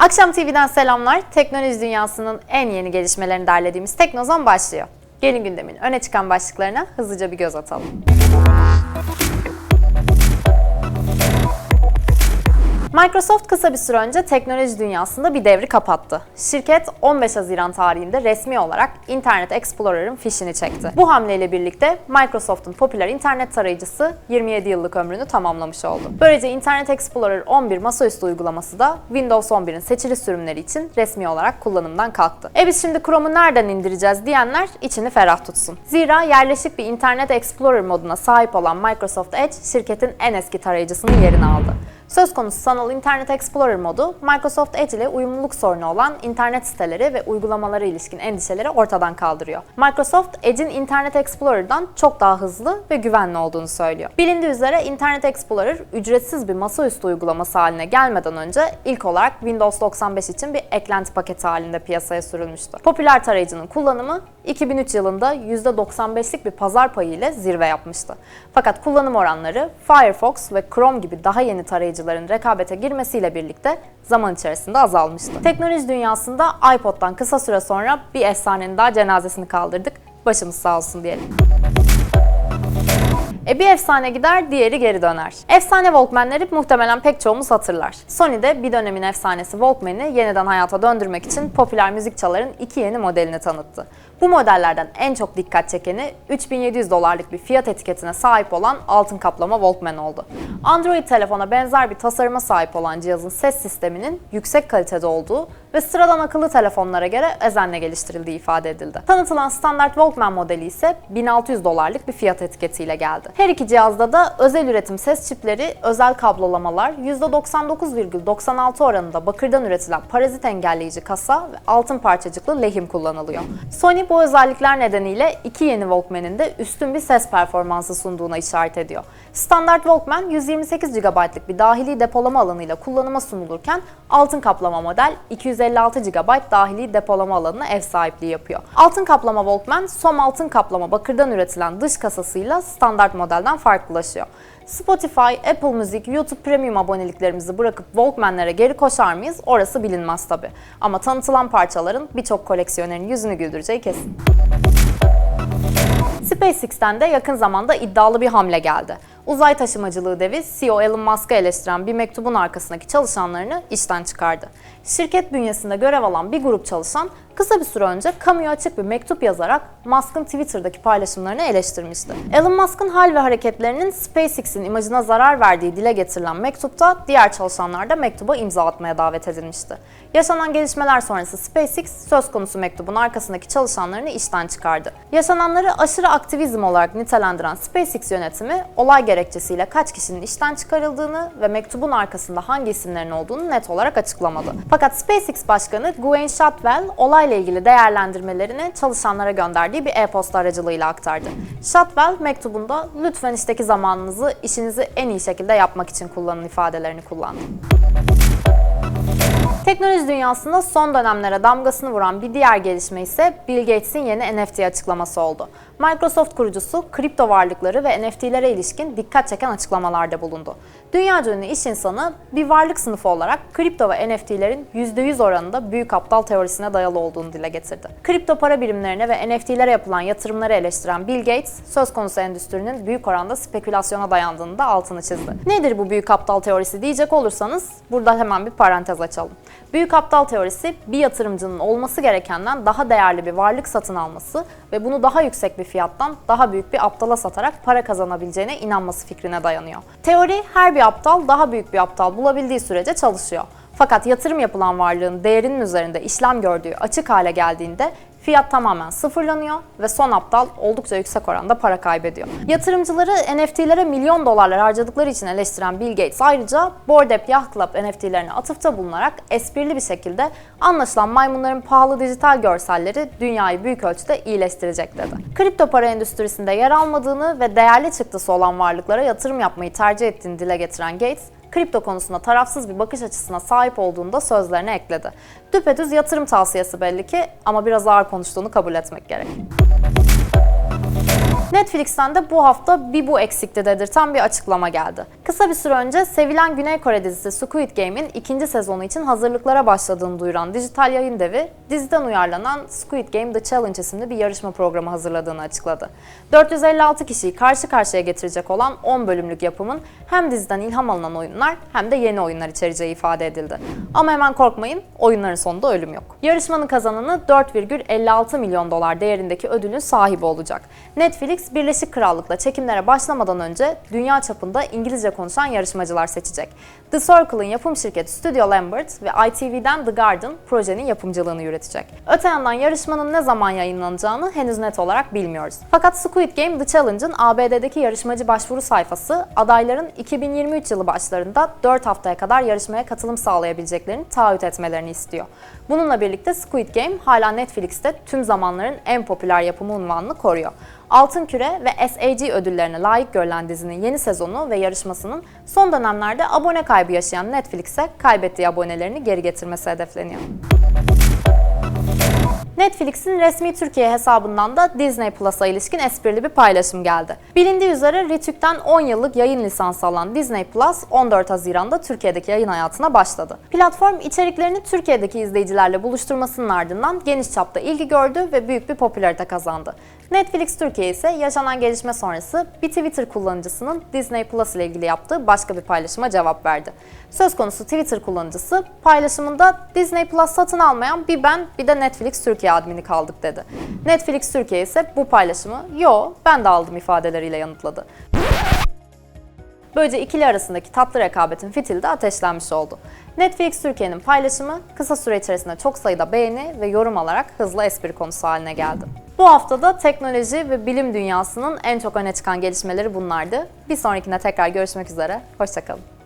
Akşam TV'den selamlar. Teknoloji dünyasının en yeni gelişmelerini derlediğimiz Teknozon başlıyor. Gelin gündemin öne çıkan başlıklarına hızlıca bir göz atalım. Microsoft kısa bir süre önce teknoloji dünyasında bir devri kapattı. Şirket 15 Haziran tarihinde resmi olarak Internet Explorer'ın fişini çekti. Bu hamleyle birlikte Microsoft'un popüler internet tarayıcısı 27 yıllık ömrünü tamamlamış oldu. Böylece Internet Explorer 11 masaüstü uygulaması da Windows 11'in seçili sürümleri için resmi olarak kullanımdan kalktı. E biz şimdi Chrome'u nereden indireceğiz diyenler içini ferah tutsun. Zira yerleşik bir Internet Explorer moduna sahip olan Microsoft Edge şirketin en eski tarayıcısının yerini aldı. Söz konusu sanal Internet Explorer modu, Microsoft Edge ile uyumluluk sorunu olan internet siteleri ve uygulamalara ilişkin endişeleri ortadan kaldırıyor. Microsoft, Edge'in Internet Explorer'dan çok daha hızlı ve güvenli olduğunu söylüyor. Bilindiği üzere Internet Explorer ücretsiz bir masaüstü uygulaması haline gelmeden önce ilk olarak Windows 95 için bir eklenti paketi halinde piyasaya sürülmüştü. Popüler tarayıcının kullanımı 2003 yılında %95'lik bir pazar payı ile zirve yapmıştı. Fakat kullanım oranları Firefox ve Chrome gibi daha yeni tarayıcıların rekabete girmesiyle birlikte zaman içerisinde azalmıştı. Teknoloji dünyasında iPod'dan kısa süre sonra bir efsanenin daha cenazesini kaldırdık. Başımız sağ olsun diyelim. E bir efsane gider, diğeri geri döner. Efsane Walkman'leri muhtemelen pek çoğumuz hatırlar. Sony de bir dönemin efsanesi Walkman'i yeniden hayata döndürmek için popüler müzik çaların iki yeni modelini tanıttı. Bu modellerden en çok dikkat çekeni 3700 dolarlık bir fiyat etiketine sahip olan altın kaplama Walkman oldu. Android telefona benzer bir tasarıma sahip olan cihazın ses sisteminin yüksek kalitede olduğu ve sıradan akıllı telefonlara göre özenle geliştirildiği ifade edildi. Tanıtılan standart Walkman modeli ise 1600 dolarlık bir fiyat etiketiyle geldi. Her iki cihazda da özel üretim ses çipleri, özel kablolamalar, %99,96 oranında bakırdan üretilen parazit engelleyici kasa ve altın parçacıklı lehim kullanılıyor. Sony bu özellikler nedeniyle iki yeni Walkman'in de üstün bir ses performansı sunduğuna işaret ediyor. Standart Walkman 128 GB'lık bir dahili depolama alanıyla kullanıma sunulurken altın kaplama model 256 GB dahili depolama alanına ev sahipliği yapıyor. Altın kaplama Walkman, som altın kaplama bakırdan üretilen dış kasasıyla standart modelden farklılaşıyor. Spotify, Apple Music, YouTube Premium aboneliklerimizi bırakıp Walkman'lere geri koşar mıyız? Orası bilinmez tabi. Ama tanıtılan parçaların birçok koleksiyonerin yüzünü güldüreceği kesin. SpaceX'ten de yakın zamanda iddialı bir hamle geldi. Uzay taşımacılığı devi CEO Elon Musk'ı eleştiren bir mektubun arkasındaki çalışanlarını işten çıkardı. Şirket bünyesinde görev alan bir grup çalışan kısa bir süre önce kamuya açık bir mektup yazarak Musk'ın Twitter'daki paylaşımlarını eleştirmişti. Elon Musk'ın hal ve hareketlerinin SpaceX'in imajına zarar verdiği dile getirilen mektupta diğer çalışanlar da mektuba imza atmaya davet edilmişti. Yaşanan gelişmeler sonrası SpaceX söz konusu mektubun arkasındaki çalışanlarını işten çıkardı. Yaşananları aşırı aktivizm olarak nitelendiren SpaceX yönetimi olay gerekçesiyle kaç kişinin işten çıkarıldığını ve mektubun arkasında hangi isimlerin olduğunu net olarak açıklamadı. Fakat SpaceX Başkanı Gwen Shotwell olayla ilgili değerlendirmelerini çalışanlara gönderdiği bir e-posta aracılığıyla aktardı. Shotwell mektubunda lütfen işteki zamanınızı işinizi en iyi şekilde yapmak için kullanın ifadelerini kullandı. Teknoloji dünyasında son dönemlere damgasını vuran bir diğer gelişme ise Bill Gates'in yeni NFT açıklaması oldu. Microsoft kurucusu kripto varlıkları ve NFT'lere ilişkin dikkat çeken açıklamalarda bulundu. Dünya ünlü iş insanı bir varlık sınıfı olarak kripto ve NFT'lerin %100 oranında büyük aptal teorisine dayalı olduğunu dile getirdi. Kripto para birimlerine ve NFT'lere yapılan yatırımları eleştiren Bill Gates, söz konusu endüstrinin büyük oranda spekülasyona dayandığını da altını çizdi. Nedir bu büyük aptal teorisi diyecek olursanız burada hemen bir parantez açalım. Büyük aptal teorisi bir yatırımcının olması gerekenden daha değerli bir varlık satın alması ve bunu daha yüksek bir fiyattan daha büyük bir aptala satarak para kazanabileceğine inanması fikrine dayanıyor. Teori her bir aptal daha büyük bir aptal bulabildiği sürece çalışıyor. Fakat yatırım yapılan varlığın değerinin üzerinde işlem gördüğü açık hale geldiğinde fiyat tamamen sıfırlanıyor ve son aptal oldukça yüksek oranda para kaybediyor. Yatırımcıları NFT'lere milyon dolarlar harcadıkları için eleştiren Bill Gates ayrıca Bored Ape Yacht Club NFT'lerine atıfta bulunarak esprili bir şekilde anlaşılan maymunların pahalı dijital görselleri dünyayı büyük ölçüde iyileştirecek dedi. Kripto para endüstrisinde yer almadığını ve değerli çıktısı olan varlıklara yatırım yapmayı tercih ettiğini dile getiren Gates, kripto konusunda tarafsız bir bakış açısına sahip olduğunu da sözlerine ekledi. Düpedüz yatırım tavsiyesi belli ki ama biraz ağır konuştuğunu kabul etmek gerek. Netflix'ten de bu hafta bir bu eksikti dedirten bir açıklama geldi. Kısa bir süre önce sevilen Güney Kore dizisi Squid Game'in ikinci sezonu için hazırlıklara başladığını duyuran dijital yayın devi, diziden uyarlanan Squid Game The Challenge isimli bir yarışma programı hazırladığını açıkladı. 456 kişiyi karşı karşıya getirecek olan 10 bölümlük yapımın hem diziden ilham alınan oyunlar hem de yeni oyunlar içereceği ifade edildi. Ama hemen korkmayın, oyunların sonunda ölüm yok. Yarışmanın kazananı 4,56 milyon dolar değerindeki ödülün sahibi olacak. Netflix, Birleşik Krallık'la çekimlere başlamadan önce dünya çapında İngilizce konuşan yarışmacılar seçecek. The Circle'ın yapım şirketi Studio Lambert ve ITV'den The Garden projenin yapımcılığını yürütecek. Öte yandan yarışmanın ne zaman yayınlanacağını henüz net olarak bilmiyoruz. Fakat Squid Game The Challenge'ın ABD'deki yarışmacı başvuru sayfası adayların 2023 yılı başlarında 4 haftaya kadar yarışmaya katılım sağlayabileceklerini taahhüt etmelerini istiyor. Bununla birlikte Squid Game hala Netflix'te tüm zamanların en popüler yapımı unvanını koruyor. Altın Küre ve SAG ödüllerine layık görülen dizinin yeni sezonu ve yarışmasının son dönemlerde abone kaybı yaşayan Netflix'e kaybettiği abonelerini geri getirmesi hedefleniyor. Netflix'in resmi Türkiye hesabından da Disney Plus'a ilişkin esprili bir paylaşım geldi. Bilindiği üzere Rütük'ten 10 yıllık yayın lisansı alan Disney Plus 14 Haziran'da Türkiye'deki yayın hayatına başladı. Platform içeriklerini Türkiye'deki izleyicilerle buluşturmasının ardından geniş çapta ilgi gördü ve büyük bir popülarite kazandı. Netflix Türkiye ise yaşanan gelişme sonrası bir Twitter kullanıcısının Disney Plus ile ilgili yaptığı başka bir paylaşıma cevap verdi. Söz konusu Twitter kullanıcısı paylaşımında Disney Plus satın almayan bir ben bir de Netflix Türkiye admini kaldık dedi. Netflix Türkiye ise bu paylaşımı yo ben de aldım ifadeleriyle yanıtladı. Böylece ikili arasındaki tatlı rekabetin fitili de ateşlenmiş oldu. Netflix Türkiye'nin paylaşımı kısa süre içerisinde çok sayıda beğeni ve yorum alarak hızla espri konusu haline geldi. Bu haftada teknoloji ve bilim dünyasının en çok öne çıkan gelişmeleri bunlardı. Bir sonrakine tekrar görüşmek üzere, hoşçakalın.